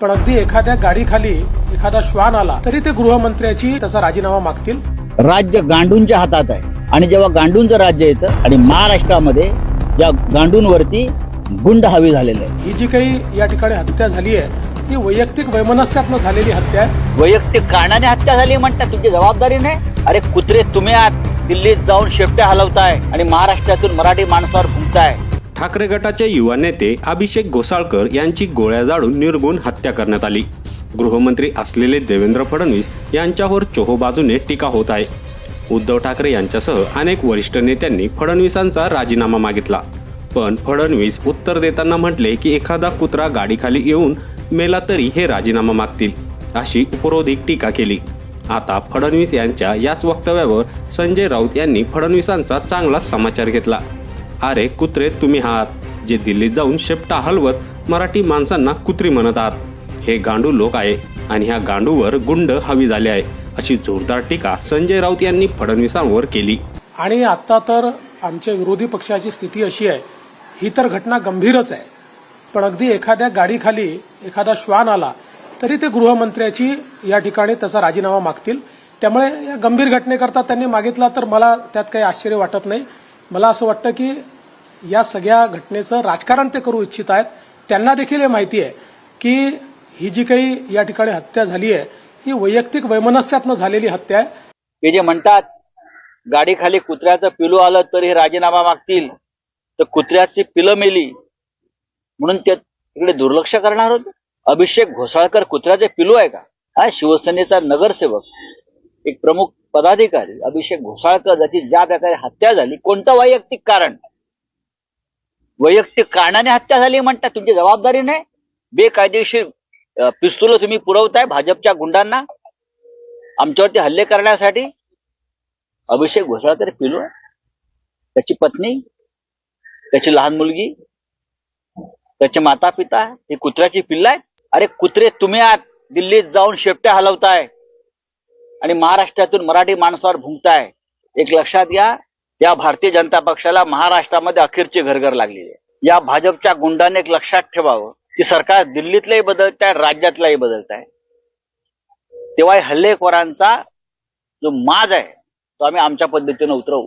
पण अगदी एखाद्या गाडीखाली एखादा श्वान आला तरी ते गृहमंत्र्याची त्याचा राजीनामा मागतील. राज्य गांडूंच्या हातात आहे. आणि जेव्हा गांडूंचं राज्य येतं आणि महाराष्ट्रामध्ये या गांडूंवरती गुंड हवी झालेलं आहे ही जी काही या ठिकाणी हत्या झाली आहे ही वैयक्तिक वैमनस्यातनं झालेली हत्या आहे. वैयक्तिक कारणाने हत्या झाली म्हणतात तुमची जबाबदारी नाही? अरे कुत्रे तुम्ही आत दिल्लीत जाऊन शेपट्या हलवताय आणि महाराष्ट्रातून मराठी माणसावर फुंकताय. ठाकरे गटाचे युवा नेते अभिषेक घोसाळकर यांची गोळ्या जाळून निर्गुण हत्या करण्यात आली. गृहमंत्री असलेले देवेंद्र फडणवीस यांच्यावर चोहोबाजूने टीका होत आहे. उद्धव ठाकरे यांच्यासह अनेक वरिष्ठ नेत्यांनी फडणवीसांचा राजीनामा मागितला. पण फडणवीस उत्तर देताना म्हटले की एखादा कुत्रा गाडीखाली येऊन मेला तरी हे राजीनामा मागतील अशी उपरोधिक टीका केली. आता फडणवीस यांच्या याच वक्तव्यावर संजय राऊत यांनी फडणवीसांचा चांगलाच समाचार घेतला. अरे कुत्रे तुम्ही आहात जे दिल्लीत जाऊन शेपटा हलवत मराठी माणसांना कुत्री म्हणत आहात. हे गांडू लोक आहे आणि ह्या गांडूवर गुंड हवी झाले आहे अशी जोरदार टीका संजय राऊत यांनी फडणवीसांवर केली. आणि आता तर आमच्या विरोधी पक्षाची स्थिती अशी आहे ही तर घटना गंभीरच आहे. पण अगदी एखाद्या गाडीखाली एखादा श्वान आला तरी ते गृहमंत्र्याची या ठिकाणी तसा राजीनामा मागतील. त्यामुळे या गंभीर घटनेकरता त्यांनी मागितला तर मला त्यात काही आश्चर्य वाटत नाही. मला असं वाटतं की या सगळ्या घटनेचं राजकारण ते करू इच्छित आहेत. त्यांना देखील हे माहिती आहे की ही जी काही या ठिकाणी हत्या झाली आहे ही वैयक्तिक वैमनस्यातनं झालेली हत्या आहे. हे जे म्हणतात गाडीखाली कुत्र्याचं पिलू आलं तर हे राजीनामा मागतील तर कुत्र्याची पिलं मेली. म्हणून ते तिकडे दुर्लक्ष करणार होते. अभिषेक घोसाळकर कुत्र्याचे पिलू आहे का? हा शिवसेनेचा नगरसेवक. एक प्रमुख पदाधिकारी अभिषेक घोसाळकर ज्याची ज्या प्रकारे हत्या झाली कोणतं वैयक्तिक कारण? वैयक्तिक कारणाने हत्या झाली म्हणतात तुमची जबाबदारी नाही? बेकायदेशीर पिस्तुलं तुम्ही पुरवताय भाजपच्या गुंडांना? आमच्यावरती हल्ले करण्यासाठी? अभिषेक घोसाळकर पिलो? त्याची पत्नी? त्याची लहान मुलगी? त्याचे माता पिता हे कुत्र्याची पिल्ल आहेत? अरे कुत्रे तुम्ही आत दिल्लीत जाऊन शेपट्या हलवताय. आणि महाराष्ट्रातून मराठी माणसावर भुंकताय एक लक्षात घ्या या भारतीय जनता पक्षाला महाराष्ट्रामध्ये अखेरची घरघर लागलेली आहे. या भाजपच्या गुंडाने एक लक्षात ठेवावं की सरकार दिल्लीतलंही बदलत आहे राज्यातलाही बदलत आहे. तेव्हा हल्लेखोरांचा जो माज आहे तो आम्ही आमच्या पद्धतीने उतरवू.